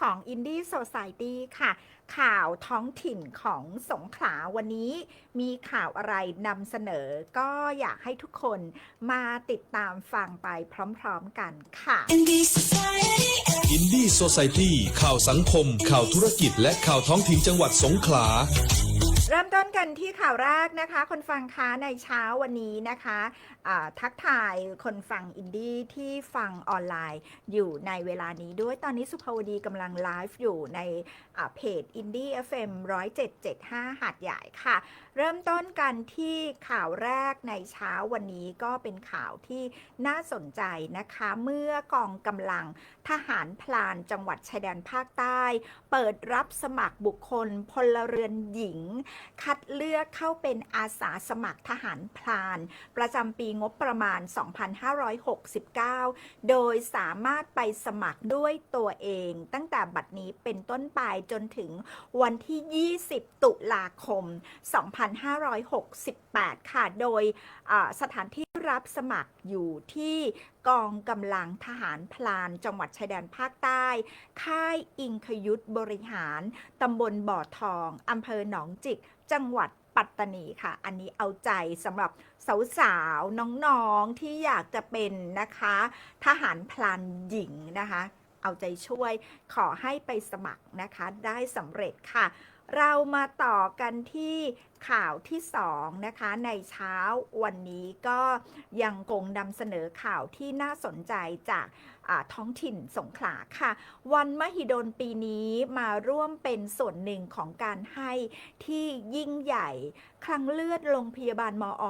ของ Indie Society ค่ะ ข่าวท้องถิ่นของสงขลาวันนี้ มีข่าวอะไรนำเสนอ ก็อยากให้ทุกคนมาติดตามฟังไปพร้อมๆกันค่ะ Indie Society อินดี้โซซ i ตี้ข่าวสังคม ข่าวธุรกิจ และข่าวท้องถิ่นจังหวัดสงขลาเริ่ม ต้นกันที่ข่าวแรกนะคะ คนฟังคะในเช้าวันนี้นะคะทักทายคนฟังอินดี้ที่ฟังออนไลน์อยู่ในเวลานี้ด้วยตอนนี้สุภาวดีกำลังไลฟ์อยู่ในอ่าเพจ Indie FM 10775 หาดใหญ่ค่ะ เริ่มต้นกันที่ข่าวแรกในเช้าวันนี้ก็เป็นข่าวที่น่าสนใจนะคะ เมื่อกองกำลังทหารพลานจังหวัดชายแดนภาคใต้ เปิดรับสมัครบุคคลพลเรือนหญิงคัดเลือกเข้าเป็นอาสาสมัครทหารพลาน ประจำปีงบประมาณ 2569 โดยสามารถไปสมัครด้วยตัวเอง ตั้งแต่บัดนี้เป็นต้นไปจนถึงวันที่ 20 ตุลาคม 2568 ค่ะ โดยสถานที่รับสมัครอยู่ที่ กองกำลังทหารพลาน จังหวัดชายแดนภาคใต้ ค่ายอิงคยุทธบริหารตำบลบ่อทองอำเภอหนองจิก จังหวัดปัตตานีค่ะ อันนี้เอาใจสำหรับสาวๆ น้องๆ ที่อยากจะเป็นนะคะ ทหารพลานหญิงนะคะ เอาใจช่วยขอให้ไปสมัครนะคะ ได้สำเร็จค่ะ เรามาต่อกันที่ข่าวที่สองนะคะในเช้าวันนี้ก็ยังคงนำเสนอข่าวที่น่าสนใจจากท้องถิ่นสงขลาค่ะ วันมหิดลปีนี้มาร่วมเป็นส่วนหนึ่งของการให้ที่ยิ่งใหญ่คลังเลือดโรงพยาบาลมอ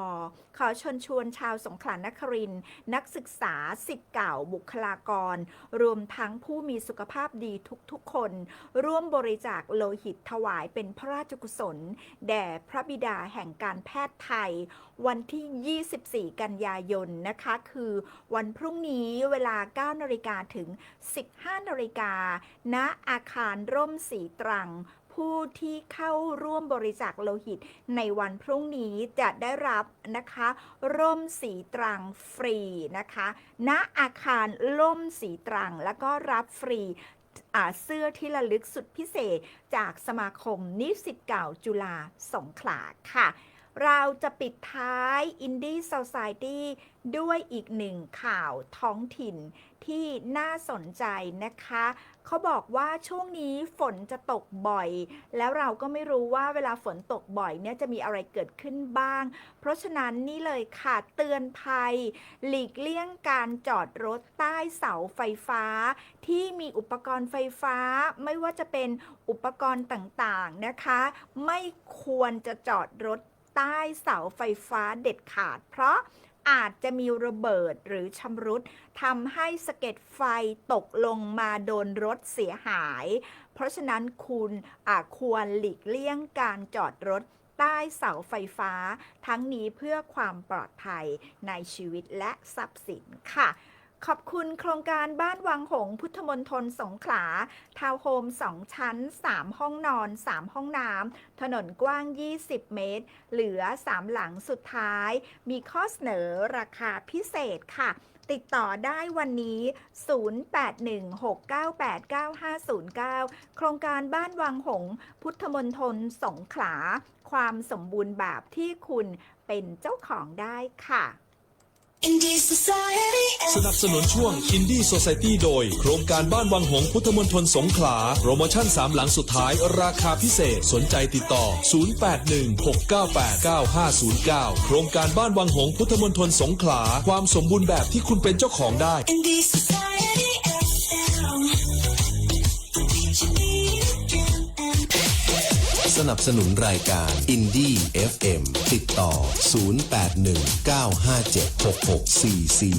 ขอชวนชวนชาวสงขลานครินทร์นักศึกษาสิทธิ์เก่าบุคลากร รวมทั้งผู้มีสุขภาพดีทุกๆคน ร่วมบริจาคโลหิตถวายเป็นพระราชกุศล แด่พระบิดาแห่งการแพทย์ไทย วันที่ 24 กันยายนนะคะ คือวันพรุ่งนี้เวลา 9 นาฬิกาถึง 15 นาฬิกาณอาคารร่มสีตรังผู้ที่เข้าร่วมบริจาคโลหิตในวันพรุ่งนี้จะได้รับนะคะร่มสีตรังฟรีนะคะ ณอาคารร่มสีตรังแล้วก็รับฟรี เสื้อที่ระลึกสุดพิเศษจากสมาคมนิสิตเก่าจุฬาสงขลาค่ะ เราจะปิดท้าย Indie Society ด้วยอีกหนึ่งข่าวท้องถิ่นที่น่าสนใจนะคะ เขาบอกว่าช่วงนี้ฝนจะตกบ่อย แล้วเราก็ไม่รู้ว่าเวลาฝนตกบ่อยเนี่ยจะมีอะไรเกิดขึ้นบ้าง เพราะฉะนั้นนี่เลยค่ะเตือนภัย หลีกเลี่ยงการจอดรถใต้เสาไฟฟ้า ที่มีอุปกรณ์ไฟฟ้า ไม่ว่าจะเป็นอุปกรณ์ต่างๆนะคะ ไม่ควรจะจอดรถ ใต้เสาไฟฟ้าเด็ดขาด เพราะอาจจะมีระเบิดหรือชำรุดทำให้สะเก็ดไฟตกลงมาโดนรถเสียหาย เพราะฉะนั้นคุณควรหลีกเลี่ยงการจอดรถใต้เสาไฟฟ้า ทั้งนี้เพื่อความปลอดภัยในชีวิตและทรัพย์สินค่ะ ขอบคุณโครงการบ้านวังหง พุทธมณฑลสงขลา ทาวน์โฮม 2 ชั้น 3 ห้องนอน 3 ห้องน้ำถนนกว้าง 20 เมตร เหลือ 3 หลังสุดท้าย มีข้อเสนอราคาพิเศษค่ะ ติดต่อได้วันนี้ 0816989509 โครงการบ้านวังหง พุทธมณฑลสงขลา ความสมบูรณ์แบบที่คุณเป็นเจ้าของได้ค่ะ สนับสนุนช่วง Indie Society โดย โครงการบ้านวังหงส์พุทธมณฑลสงขลา โปรโมชั่น 3 หลังสุดท้าย ราคาพิเศษ สนใจติดต่อ 0816989509 โครงการบ้านวังหงส์พุทธมณฑลสงขลา ความสมบูรณ์แบบที่คุณเป็นเจ้าของได้ สนับสนุนรายการ i n d ี e FM ติดต่อ 0819576644